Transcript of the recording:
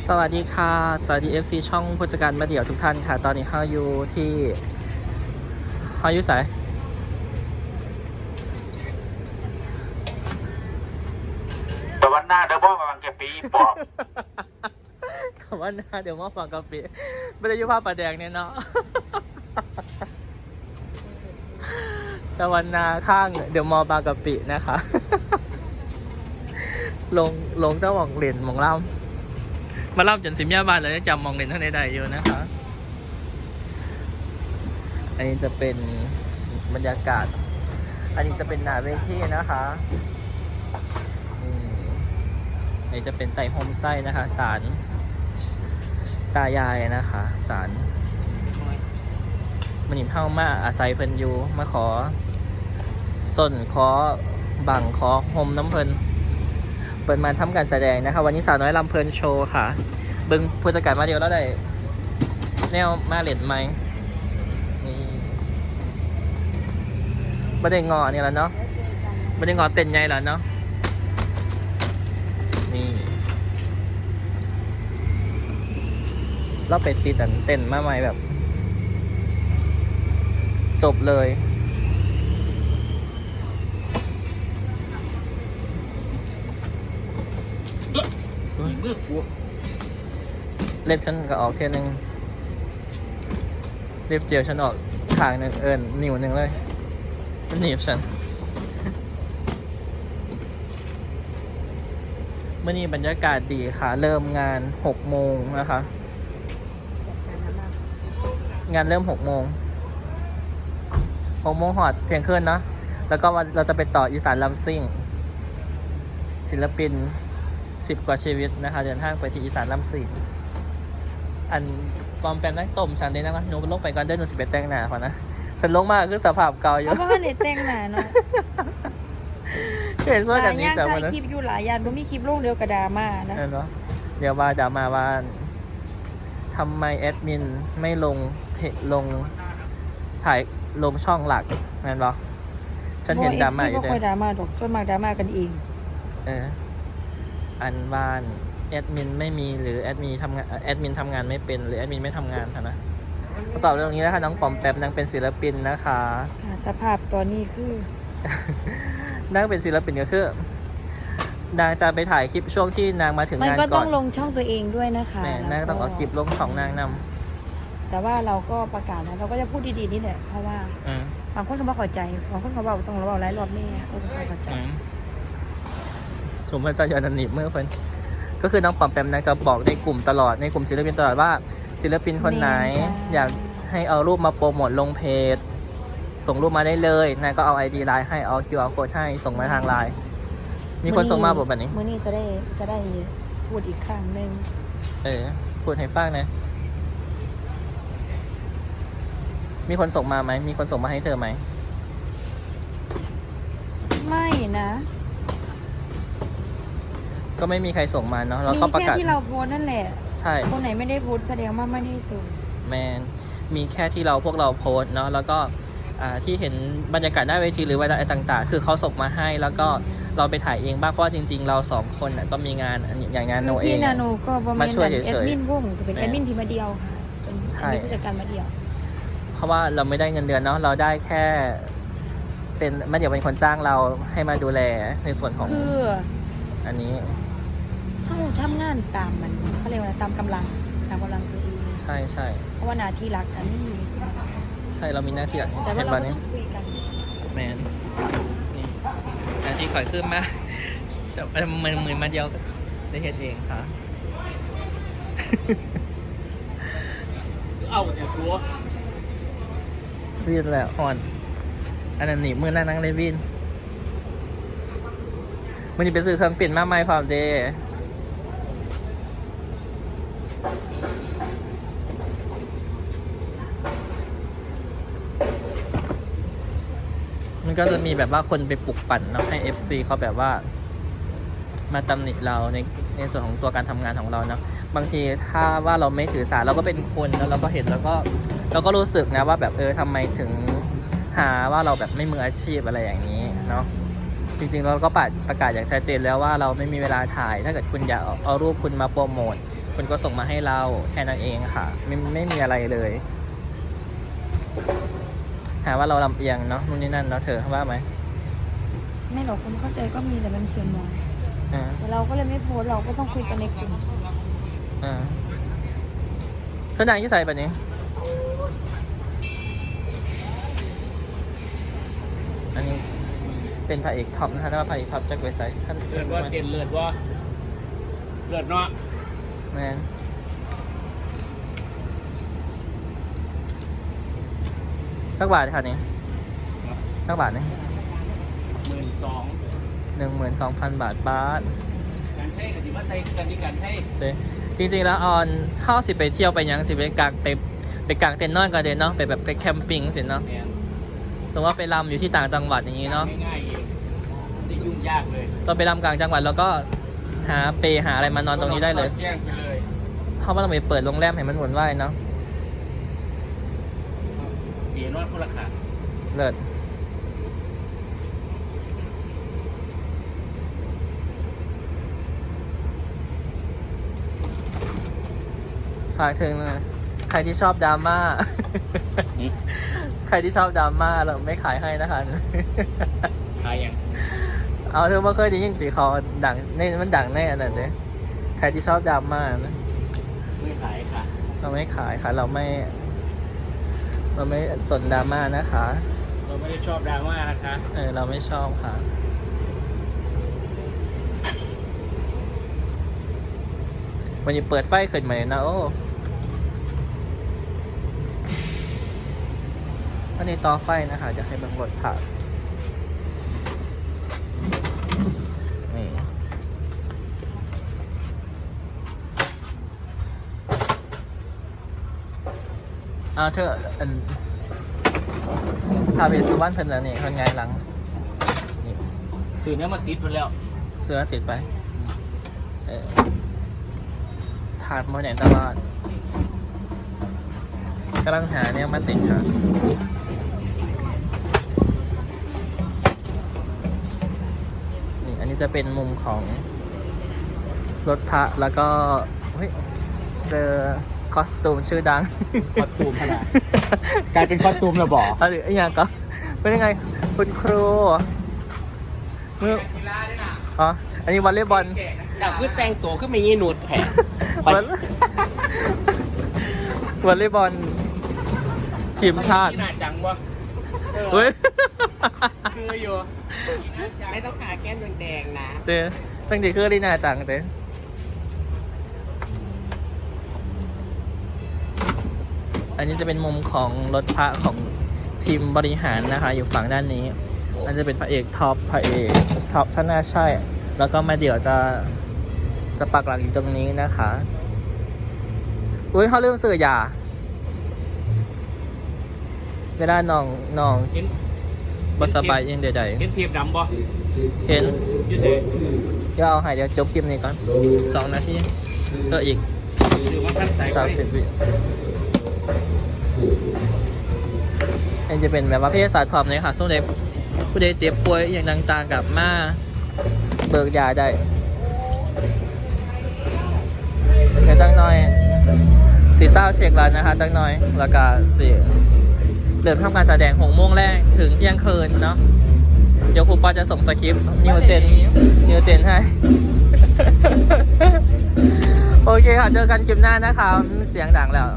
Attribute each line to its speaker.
Speaker 1: สวัสดีค่ะ สวัสดี FC ช่องผู้จัดการมาเดี่ยวทุกท่านค่ะ ตอนนี้เฮาอยู่ที่เฮาอยู่ไสาย
Speaker 2: แต่วันหน้าเดี๋ยวบอกว่าแกปีปอบ
Speaker 1: คำว่าหน้าเดี๋ยวมาฟังกาแฟไม่ได้อยุภาพประแดงเนี่ยเนาะ ตะวันนาข้างเดี๋ยวมอบางกะปินะคะ ลงลงเจ้าหมองเหรียญหมองเล่า มาเล่าจนสิมยาบานเลยจำมองเหรียญท่านใดๆอยู่นะคะอันนี้จะเป็นบรรยากาศ อันนี้จะเป็นหนาเวทีนะคะอันนี้จะเป็นไต่โฮมไส้นะคะสารตายายนะคะสารมันหิมเฮ้ามาอาศัยเพิ่นอยู่มาขอส้นขอบังขอโฮมน้ำเพิ่น เปิดมาทำการแสดงนะคะ วันนี้สาวน้อยลำเพลินโชว์ค่ะ เบิ้งผู้จัดการมาเดียวแล้วได้ แนวมาเล็ดไหมนี่ไม่ได้งอนี่แล้วเนาะไม่ได้งอเต้นใหญ่แล้วเนาะนี่เราไปตีตันเต้นมาใหม่แบบ จบเลย
Speaker 2: มื่อกู
Speaker 1: เล็บฉันก็ออกเทียหนึงเล็บเจียวฉันออกขางหนึ่งเอิญนิ้วหนึ่งเลยมันหนีบฉันเมื่อนี้บรรยากาศดีค่ะ เริ่มงานหกโมงนะคะ งานเริ่มหกโมงหกโมงหอดเที่ยงคืนเนาะแล้วก็วันเราจะไปต่ออีสานลำซิ่ง ศิลปิน สิบกว่าชีวิตนะคะ เดินทางไปที่อีสานลำซิ่งอันปลอมแปลงนักต้มฉันได้นะหนูลงไปก่อนเดินหนูสิไปแต่งหน้าก่อนนะฉันลงมาคือสภาพเก่าอยู่
Speaker 3: เขาบอกว่าเน็ตแต่งหน้าเนาะ
Speaker 1: เห็นส่วน
Speaker 3: ห
Speaker 1: กั
Speaker 3: ลานย
Speaker 1: นี้
Speaker 3: อย่าง
Speaker 1: จัง
Speaker 3: ถ่า
Speaker 1: วั
Speaker 3: ย
Speaker 1: นนั้น
Speaker 3: คลิปอยู่หลายอย่างบ่มีคลิปลงเดียวกระดรามานะ
Speaker 1: เห็นปะเดี๋ยวว่าดรามาว่าทำไมแอดมินไม่ลงเพจลงถ่ายลงช่องหลักแม่นปะฉันเห็นดราม่าอยู่
Speaker 3: บ่
Speaker 1: เด้
Speaker 3: ค่อยดราม่าดอกส่วนมากดราม่ากันเอง
Speaker 1: เออ อันบ้านแอดมินไม่มีหรือแอดมินทำงานแอดมินทำงานไม่เป็นหรือแอดมินไม่ทำงานค่ะนะมาตอบเรื่องนี้นะคะน้องปอมแปมนางเป็นศิลปินนะคะ
Speaker 3: ค่ะสภาพตอนนี้คือ
Speaker 1: นางเป็นศิลปินก็คือนางจะไปถ่ายคลิปช่วงที่นางมาถึง
Speaker 3: มัน
Speaker 1: งาน
Speaker 3: ก็
Speaker 1: ก่
Speaker 3: ต้
Speaker 1: อ
Speaker 3: อนงลงช่องตัวเองด้วยนะคะ
Speaker 1: แหม่นางก็ต้องเอาคลิปลงของนางน
Speaker 3: แต่ว่าเราก็ประกาศนะเราก็จะพูดดีๆนี่แหละเพราะว่าำ
Speaker 1: อืม
Speaker 3: บางคนเขาบ่เข้าใจบางคนเขาบอกต้องเราบอกหลายรอบแนี่เขาบ่เข้าใจ
Speaker 1: อืม สมมติจะยอนันนิบเมื่อคนก็คือน้องปอมแปมนางจะบอกในกลุ่มตลอดในกลุ่มศิลปินตลอดว่า ศิลปินคนไหน อยากให้เอารูปมาโปรโมทลงเพจ ส่งรูปมาได้เลยนางก็เอา ID ไลน์ให้เอา QR code ให้ส่งมาทางไลน์มีคนส่งมาบอกแบบนี้
Speaker 3: มื้อนี้จะได้จะได้พูดอีกครั้งหนึง
Speaker 1: เออพูดให้ฟังหนะ มีคนส่งมาไหมมีคนส่งมาให้เธอไหม
Speaker 3: ไม่นะ
Speaker 1: ก็ไม่มีใครส่งมาเนาะแล้ว
Speaker 3: มี
Speaker 1: ก็ประ
Speaker 3: แค่
Speaker 1: กาศ
Speaker 3: ที่เราโพสต์นั่นแหละ
Speaker 1: ใช่
Speaker 3: คนไหนไม่ได้โพสต์แสดงว่าไม่ได้ส่ง
Speaker 1: แมนมีแค่ที่เราพวกเราโพสต์เนาะแล้วก็อ่าที่เห็นบรรยากาศหน้าเวทีหรือว่าอะไรต่างๆ คือเขาส่งมาให้แล้วก็เราไปถ่ายเองบ้างเพราะว่าจริง ๆ เราสองคนน่ะก็มีงานอันนี้อย่างงานโน
Speaker 3: คือ
Speaker 1: เอ
Speaker 3: พี่
Speaker 1: ง
Speaker 3: นา
Speaker 1: อะ
Speaker 3: โนก็ประมา
Speaker 1: มา
Speaker 3: ณ
Speaker 1: ช่วย
Speaker 3: แอ
Speaker 1: เฉ
Speaker 3: ด
Speaker 1: ยๆ
Speaker 3: มินวงจะเป็น
Speaker 1: แม่
Speaker 3: แอดมินทีมาเดียวค่ะเป็น
Speaker 1: ใช่
Speaker 3: แอดมินผู้จัดการมาเดียว
Speaker 1: เพราะว่าเราไม่ได้เงินเดือนเนาะเราได้แค่เป็นมาเดี๋ยวเป็นคนจ้างเราให้มาดูแลในส่วนของ
Speaker 3: คือ
Speaker 1: อันนี้
Speaker 3: เขาทำงานตามมันเขาเรียกว่าอะไรตามกำลังตามกำลังตัวเอง
Speaker 1: ใช่ใช่
Speaker 3: เพราะว่าหนาที่รักกันนี่สิ
Speaker 1: ใช่เรามีหน้าที่อะ
Speaker 3: แต่ว่า
Speaker 1: เห็น
Speaker 3: เรา
Speaker 1: ปะ
Speaker 3: ก็
Speaker 1: เนี่ย
Speaker 3: ต้องคุยกัน
Speaker 1: แมนนี่หน้าที่ข่อยขึ้นมาแต่มันมือมาเดียวก็ได้เฮ็ดเองค่ะ
Speaker 2: เอาแต่ซัว
Speaker 1: วินแหละอ่อน อันนั้นหนีมือนั่งนั่งเลยวินมันนี่ไปซื้อเครื่องปิ่นมาใหม่พร้อมเด มันก็จะมีแบบว่าคนไปปลุกปั่นเนาะให้ FC เขาแบบว่า มาตำหนิเราในในส่วนของตัวการทำงานของเราเนาะบางทีถ้าว่าเราไม่ถือสาเราก็เป็นคนแล้วเราก็เห็นแล้วก็เราก็รู้สึกนะว่าแบบเออทำไมถึงหาว่าเราแบบไม่มืออาชีพอะไรอย่างนี้เนาะจริงๆเราก็ประประกาศอย่างชัดเจนแล้วว่าเราไม่มีเวลาถ่าย ถ้าเกิดคุณอยากเอารูปคุณมาโปรโมทคนก็ส่งมาให้เราแค่นั้นเองค่ะ ไม่ไม่มีอะไรเลย หาว่าเราลำเอียงเนาะนู่นนี่นั่นเนาะเธอว่าไหม
Speaker 3: ไม่หรอกคนเข้าใจก็มีแต่มันส่วนน้อย
Speaker 1: อ่า
Speaker 3: แต่เราก็เลยไม่โพสต์เราก็ต้องคุยกันในกลุ่ม
Speaker 1: อ่าเธอนางอยี่ใส่แบบนี้ อันนี้เป็นพระเอกท็อปนะคะถ้าว่าพระเอกท็อปจะไปใส่ท่าน
Speaker 4: เลือดว่าเต็นเลือดว่าเลือดเนาะ
Speaker 1: แมน สักบาทค่ะนี่สักบาทนี่
Speaker 4: หมื่นสอง
Speaker 1: หนึ่งหมื่นสองพันบาทบาท
Speaker 4: การใช้กับที่ว่าใส่กันที่การใช้
Speaker 1: เด้จริงๆแล้วออนเข้าสิไปเที่ยวไปหยังสิไปกางไปไปกางเต็นท์นอนกันเดนเนาะไปแบบไปแคมปิ้งสิเนาะ
Speaker 4: แมน
Speaker 1: สมมติว่าไปลำอยู่ที่ต่างจังหวัดอย่างนี้เนาะ
Speaker 4: ง่ายๆเองไม่ยุ่งยากเลย
Speaker 1: ตอนไปลำกลางจังหวัดแล้วก็หาเปหาอะไรมานอนตรงนี้ได้เลย
Speaker 4: แจ้งไปเลย
Speaker 1: เพราะว่าต้องไปเปิดโรงแรมให้มันหมุนว่ายเนาะ
Speaker 4: เดี ยนวดคนละขา
Speaker 1: เลิศฝากถึงใครที่ชอบดราม่า ใครที่ชอบดราม่าเราไม่ขายให้นะคะ
Speaker 4: ขายอย่าง
Speaker 1: เอาเธอมาเคยได้ยินสีคอดังนี่มันดังแน่นั่นเลยใครที่ชอบดราม่านะ
Speaker 4: ไม่ขายค่ะ
Speaker 1: เราไม่ขายค่ะ เราไม่ เราไม่สนดราม่านะคะ
Speaker 4: เราไม่ได้ชอบดราม่านะคะ
Speaker 1: เออ เราไม่ชอบค่ะ วันนี้เปิดไฟขึ้นมาเลยนะโอ้วันนี้ต่อไฟนะคะ จะให้เบังบทผ่านนี่ เอาเธออันทาเวสุวรรณเพิ่นแล้วนี่คนไงหลังนี่
Speaker 4: สื่อเนี้ยมาติดไปแล้ว
Speaker 1: เสื้อติดไปเออถาดมอแหนตลาดกำลังหาเนี่ยมาติดค่ะนี่อันนี้จะเป็นมุมของรถพระแล้วก็ เฮ้ยเจอ คอสตูมชื่อดัง
Speaker 4: คอสตูมขนาดกลายเป็นคอสตูมแล้วบอก
Speaker 1: เอาดิไอ้ยังก็เป็นยังไง คุณครูมืออ๋ออันนี้วอลเลย์บอล
Speaker 4: จับคือแต่งตัวขึ้นมายี่หนุดแผล
Speaker 1: วอลวอลเลย์บอลทีมชาติ
Speaker 4: น่าจังวะ
Speaker 1: เฮ้ย
Speaker 4: คืออยู่ ไม่ต้องขาแก้มแดงๆนะ
Speaker 1: เต้จังดีคือลีน่าจังเต้ อันนี้จะเป็นมุมของรถพระของทีมบริหารนะคะ อยู่ฝั่งด้านนี้ อันจะเป็นพระเอกท็อปพระเอกท็อปถ้าน่าใช่ แล้วก็มาเดี๋ยวจะจะปักหลักอยู่ตรงนี้นะคะ อุ้ยเขาเริ่มสื่อยาเวลาน้องน้อง
Speaker 4: เห็น
Speaker 1: บสบายเองใด
Speaker 4: เห็นเทียบดำบ่
Speaker 1: ๆเห็น
Speaker 4: อยูเซ่
Speaker 1: เดี๋ยวเอาให้เดี๋ยวจบคลิปนี้ก่อนสองนาทีก็อีก
Speaker 4: หรือว่าท่านใส่
Speaker 1: สามสิบวิ อันจะเป็นแบบว่าเพศศาสตร์ความเลยค่ะสู้เด็ผู้ใดเจ็บป่วยอย่างต่างๆกับมาเบิกยาได้เดี๋ยวจังหน่อยสีเศร้าเช็คแล้วนะคะจังหน่อยแล้วก็สีเริ่มทำการแสดงหกโมงแรกถึงเที่ยงคืนเนาะเดี๋ยวครูปอจะส่งสคริปต์นิวเจนนิวเจนให้ โอเคค่ะ เจอกันคลิปหน้านะคะ เสียงดังแล้ว